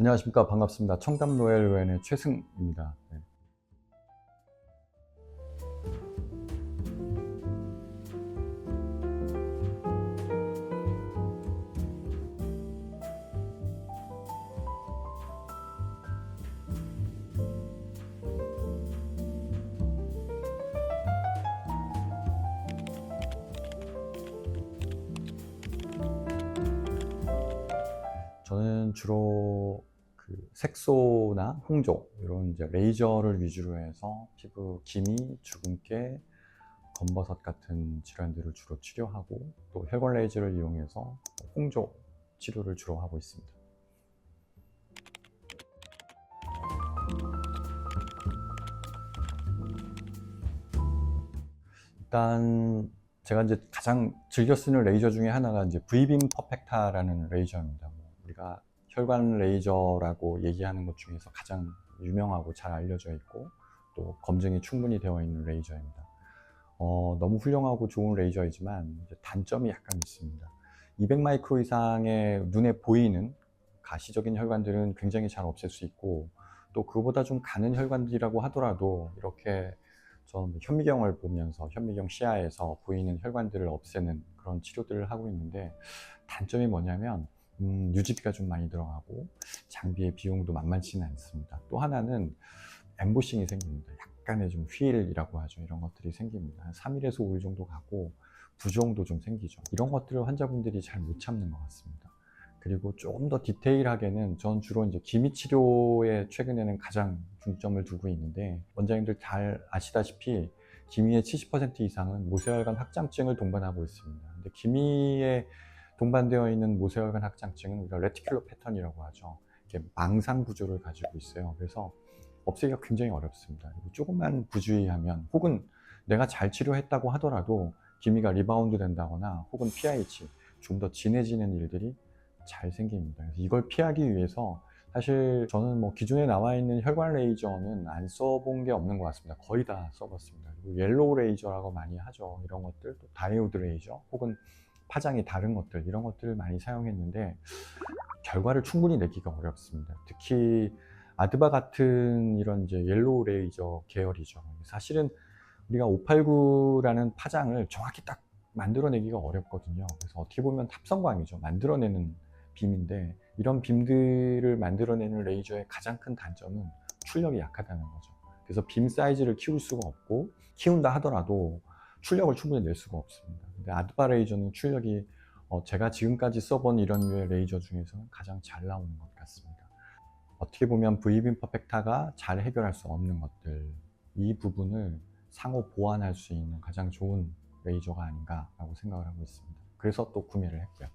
안녕하십니까 반갑습니다. 청담 노엘 의원의 최승입니다. 네. 저는 주로 그 색소나 홍조 이런 이제 레이저를 위주로 해서 피부 기미, 주근깨, 검버섯 같은 질환들을 주로 치료하고 또 혈관 레이저를 이용해서 홍조 치료를 주로 하고 있습니다. 일단 제가 이제 가장 즐겨 쓰는 레이저 중에 하나가 이제 V빔 퍼펙타라는 레이저입니다. 뭐 우리가 혈관 레이저라고 얘기하는 것 중에서 가장 유명하고 잘 알려져 있고 또 검증이 충분히 되어 있는 레이저입니다. 어, 너무 훌륭하고 좋은 레이저이지만 단점이 약간 있습니다. 200 마이크로 이상의 눈에 보이는 가시적인 혈관들은 굉장히 잘 없앨 수 있고 또 그보다 좀 가는 혈관들이라고 하더라도 이렇게 저는 현미경을 보면서 현미경 시야에서 보이는 혈관들을 없애는 그런 치료들을 하고 있는데 단점이 뭐냐면 음, 유지비가 좀 많이 들어가고 장비의 비용도 만만치는 않습니다. 또 하나는 엠보싱이 생깁니다. 약간의 좀 휠이라고 하죠. 이런 것들이 생깁니다. 한 3일에서 5일 정도 가고 부종도 좀 생기죠. 이런 것들을 환자분들이 잘 못 참는 것 같습니다. 그리고 조금 더 디테일하게는 전 주로 이제 기미 치료에 최근에는 가장 중점을 두고 있는데 원장님들 잘 아시다시피 기미의 70% 이상은 모세혈관 확장증을 동반하고 있습니다. 근데 기미에 동반되어 있는 모세혈관 확장증은 우리가 레티큘러 패턴이라고 하죠. 이렇게 망상 구조를 가지고 있어요. 그래서 없애기가 굉장히 어렵습니다. 그리고 조금만 부주의하면 혹은 내가 잘 치료했다고 하더라도 기미가 리바운드 된다거나 혹은 PIH 좀 더 진해지는 일들이 잘 생깁니다. 이걸 피하기 위해서 사실 저는 뭐 기존에 나와 있는 혈관 레이저는 안 써본 게 없는 것 같습니다. 거의 다 써봤습니다. 그리고 옐로우 레이저라고 많이 하죠. 이런 것들, 또 다이오드 레이저, 혹은 파장이 다른 것들 이런 것들을 많이 사용했는데 결과를 충분히 내기가 어렵습니다. 특히 아드바 같은 이런 이제 옐로우 레이저 계열이죠. 사실은 우리가 589라는 파장을 정확히 딱 만들어내기가 어렵거든요. 그래서 어떻게 보면 탑성광이죠. 만들어내는 빔인데 이런 빔들을 만들어내는 레이저의 가장 큰 단점은 출력이 약하다는 거죠. 그래서 빔 사이즈를 키울 수가 없고 키운다 하더라도 출력을 충분히 낼 수가 없습니다. 근데 아드바 레이저는 출력이 어, 제가 지금까지 써본 이런 류의 레이저 중에서는 가장 잘 나오는 것 같습니다. 어떻게 보면 V빔 퍼펙타가 잘 해결할 수 없는 것들 이 부분을 상호 보완할 수 있는 가장 좋은 레이저가 아닌가라고 생각을 하고 있습니다. 그래서 또 구매를 했고요.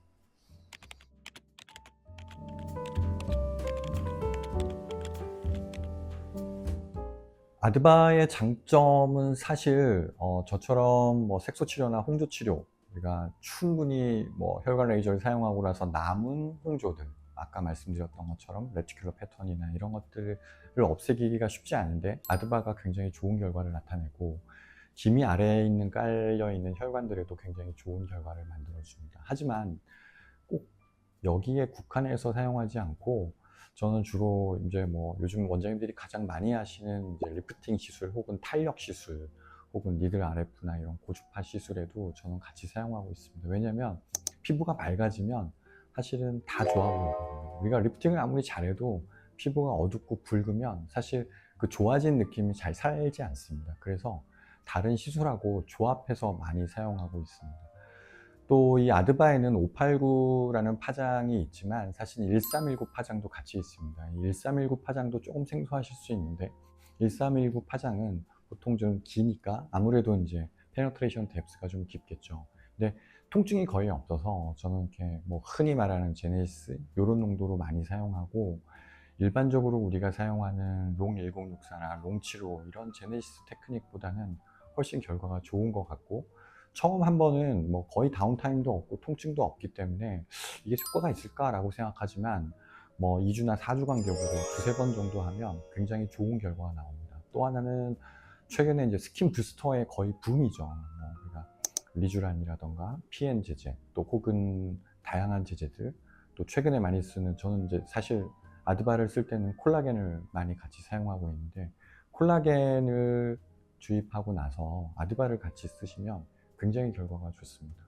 아드바의 장점은 사실 어, 저처럼 뭐 색소 치료나 홍조 치료 우리가 충분히 뭐 혈관 레이저를 사용하고 나서 남은 홍조들 아까 말씀드렸던 것처럼 레티큘러 패턴이나 이런 것들을 없애기가 쉽지 않은데 아드바가 굉장히 좋은 결과를 나타내고 기미 아래에 있는 깔려 있는 혈관들에도 굉장히 좋은 결과를 만들어 줍니다. 하지만 꼭 여기에 국한해서 사용하지 않고 저는 주로 이제 뭐 요즘 원장님들이 가장 많이 하시는 이제 리프팅 시술 혹은 탄력 시술 혹은 니들 RF나 이런 고주파 시술에도 저는 같이 사용하고 있습니다. 왜냐면 피부가 맑아지면 사실은 다 좋아 보이거든요. 우리가 리프팅을 아무리 잘해도 피부가 어둡고 붉으면 사실 그 좋아진 느낌이 잘 살지 않습니다. 그래서 다른 시술하고 조합해서 많이 사용하고 있습니다. 또 이 아드바에는 589라는 파장이 있지만 사실 1319 파장도 같이 있습니다. 1319 파장도 조금 생소하실 수 있는데 1319 파장은 보통 좀 기니까 아무래도 이제 페너트레이션 뎁스가 좀 깊겠죠. 근데 통증이 거의 없어서 저는 이렇게 뭐 흔히 말하는 제네시스 이런 농도로 많이 사용하고 일반적으로 우리가 사용하는 롱 1064나 롱75 이런 제네시스 테크닉보다는 훨씬 결과가 좋은 것 같고 처음 한 번은 뭐 거의 다운타임도 없고 통증도 없기 때문에 이게 효과가 있을까라고 생각하지만 뭐 2주나 4주 간격으로 두세 번 정도 하면 굉장히 좋은 결과가 나옵니다. 또 하나는 최근에 이제 스킨 부스터의 거의 붐이죠. 뭐 우리가 리쥬란이라던가 PN 제제 또 혹은 다양한 제제들 또 최근에 많이 쓰는 저는 이제 사실 아드바를 쓸 때는 콜라겐을 많이 같이 사용하고 있는데 콜라겐을 주입하고 나서 아드바를 같이 쓰시면 굉장히 결과가 좋습니다.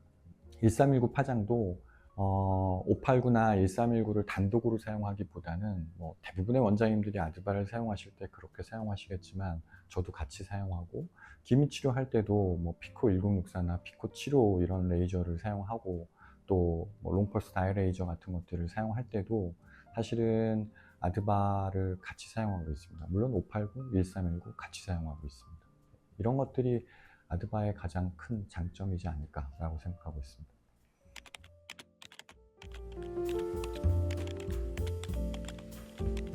1319 파장도 어, 589나 1319를 단독으로 사용하기보다는 뭐 대부분의 원장님들이 아드바를 사용하실 때 그렇게 사용하시겠지만 저도 같이 사용하고 기미 치료할 때도 뭐 피코 1064나 피코 75 이런 레이저를 사용하고 또 뭐 롱펄스 다이 레이저 같은 것들을 사용할 때도 사실은 아드바를 같이 사용하고 있습니다. 물론 589, 1319 같이 사용하고 있습니다. 이런 것들이 아드바의 가장 큰 장점이지 않을까라고 생각하고 있습니다.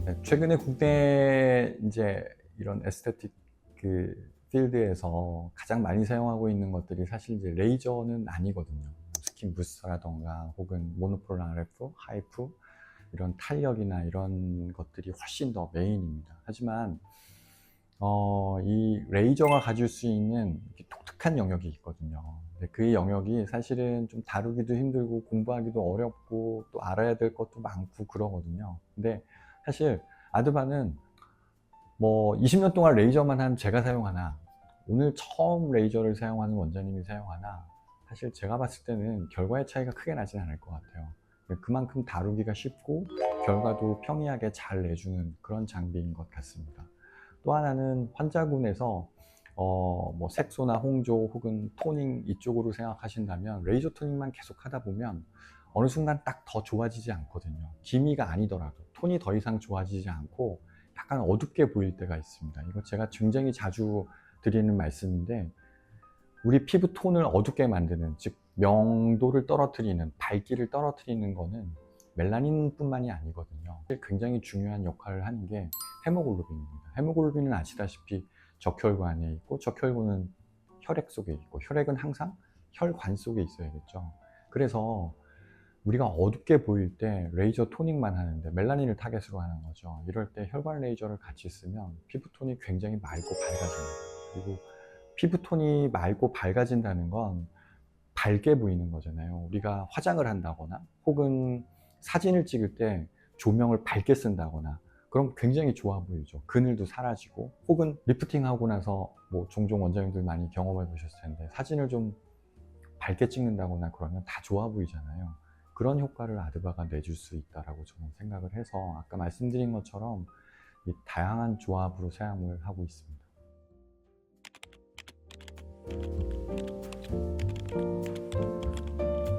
네, 최근에 국내 이제 이런 에스테틱 그 필드에서 가장 많이 사용하고 있는 것들이 사실 이제 레이저는 아니거든요. 스킨 부스터라던가 혹은 모노폴 RF, 하이프 이런 탄력이나 이런 것들이 훨씬 더 메인입니다. 하지만 어, 이 레이저가 가질 수 있는 독특한 영역이 있거든요. 그 영역이 사실은 좀 다루기도 힘들고 공부하기도 어렵고 또 알아야 될 것도 많고 그러거든요. 근데 사실 아드바는 뭐 20년 동안 레이저만 한 제가 사용하나 오늘 처음 레이저를 사용하는 원장님이 사용하나 사실 제가 봤을 때는 결과의 차이가 크게 나진 않을 것 같아요. 그만큼 다루기가 쉽고 결과도 평이하게 잘 내주는 그런 장비인 것 같습니다. 또 하나는 환자군에서 어, 뭐 색소나 홍조 혹은 토닝 이쪽으로 생각하신다면 레이저 토닝만 계속 하다 보면 어느 순간 딱 더 좋아지지 않거든요. 기미가 아니더라도 톤이 더 이상 좋아지지 않고 약간 어둡게 보일 때가 있습니다. 이거 제가 굉장히 자주 드리는 말씀인데 우리 피부 톤을 어둡게 만드는 즉 명도를 떨어뜨리는 밝기를 떨어뜨리는 거는 멜라닌뿐만이 아니거든요. 굉장히 중요한 역할을 하는 게 헤모글로빈입니다. 헤모글로빈은 아시다시피 적혈관에 있고 적혈구는 혈액 속에 있고 혈액은 항상 혈관 속에 있어야겠죠. 그래서 우리가 어둡게 보일 때 레이저 토닝만 하는데 멜라닌을 타겟으로 하는 거죠. 이럴 때 혈관 레이저를 같이 쓰면 피부 톤이 굉장히 맑고 밝아집니다. 그리고 피부 톤이 맑고 밝아진다는 건 밝게 보이는 거잖아요. 우리가 화장을 한다거나 혹은 사진을 찍을 때 조명을 밝게 쓴다거나 그럼 굉장히 좋아 보이죠. 그늘도 사라지고 혹은 리프팅 하고 나서 뭐 종종 원장님들 많이 경험해 보셨을 텐데 사진을 좀 밝게 찍는다거나 그러면 다 좋아 보이잖아요. 그런 효과를 아드바가 내줄 수 있다라고 저는 생각을 해서 아까 말씀드린 것처럼 이 다양한 조합으로 사용을 하고 있습니다.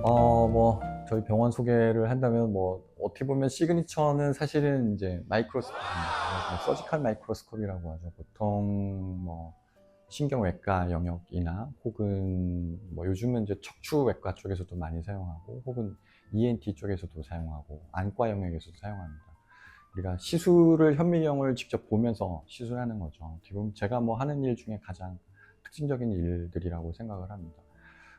어, 뭐 저희 병원 소개를 한다면 뭐 어떻게 보면 시그니처는 사실은 이제 마이크로스코프입니다. 서지컬 마이크로스코프라고 하죠. 보통 뭐 신경외과 영역이나 혹은 뭐 요즘은 이제 척추외과 쪽에서도 많이 사용하고 혹은 ENT 쪽에서도 사용하고 안과 영역에서도 사용합니다. 우리가 시술을 현미경을 직접 보면서 시술하는 거죠. 지금 제가 뭐 하는 일 중에 가장 특징적인 일들이라고 생각을 합니다.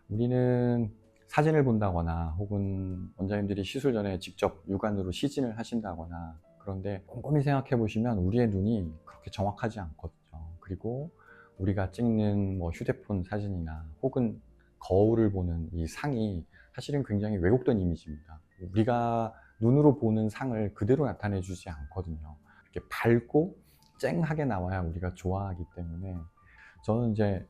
우리는 사진을 본다거나 혹은 원장님들이 시술 전에 직접 육안으로 시진을 하신다거나 그런데 꼼꼼히 생각해 보시면 우리의 눈이 그렇게 정확하지 않거든요. 그리고 우리가 찍는 뭐 휴대폰 사진이나 혹은 거울을 보는 이 상이 사실은 굉장히 왜곡된 이미지입니다. 우리가 눈으로 보는 상을 그대로 나타내 주지 않거든요. 이렇게 밝고 쨍하게 나와야 우리가 좋아하기 때문에 저는 이제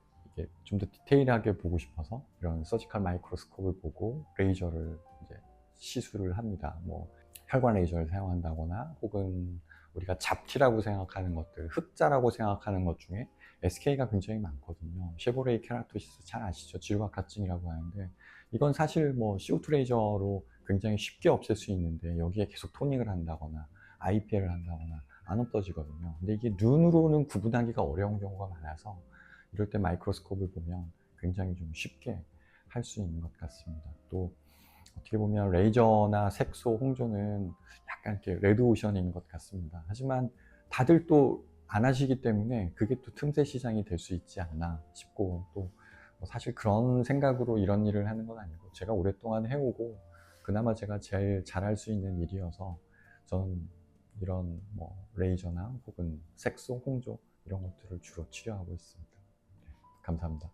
좀 더 디테일하게 보고 싶어서 이런 서지컬 마이크로스코프를 보고 레이저를 이제 시술을 합니다. 뭐 혈관 레이저를 사용한다거나 혹은 우리가 잡티라고 생각하는 것들, 흑자라고 생각하는 것 중에 SK가 굉장히 많거든요. 쉐보레이 케라토시스 잘 아시죠? 질각가증이라고 하는데 이건 사실 뭐 CO2 레이저로 굉장히 쉽게 없앨 수 있는데 여기에 계속 토닝을 한다거나 IPL을 한다거나 안 없어지거든요. 근데 이게 눈으로는 구분하기가 어려운 경우가 많아서 이럴 때 마이크로스코프를 보면 굉장히 좀 쉽게 할 수 있는 것 같습니다. 또 어떻게 보면 레이저나 색소, 홍조는 약간 이렇게 레드오션인 것 같습니다. 하지만 다들 또 안 하시기 때문에 그게 또 틈새 시장이 될 수 있지 않나 싶고 또뭐 사실 그런 생각으로 이런 일을 하는 건 아니고 제가 오랫동안 해오고 그나마 제가 제일 잘할 수 있는 일이어서 저는 이런 뭐 레이저나 혹은 색소, 홍조 이런 것들을 주로 치료하고 있습니다. 감사합니다.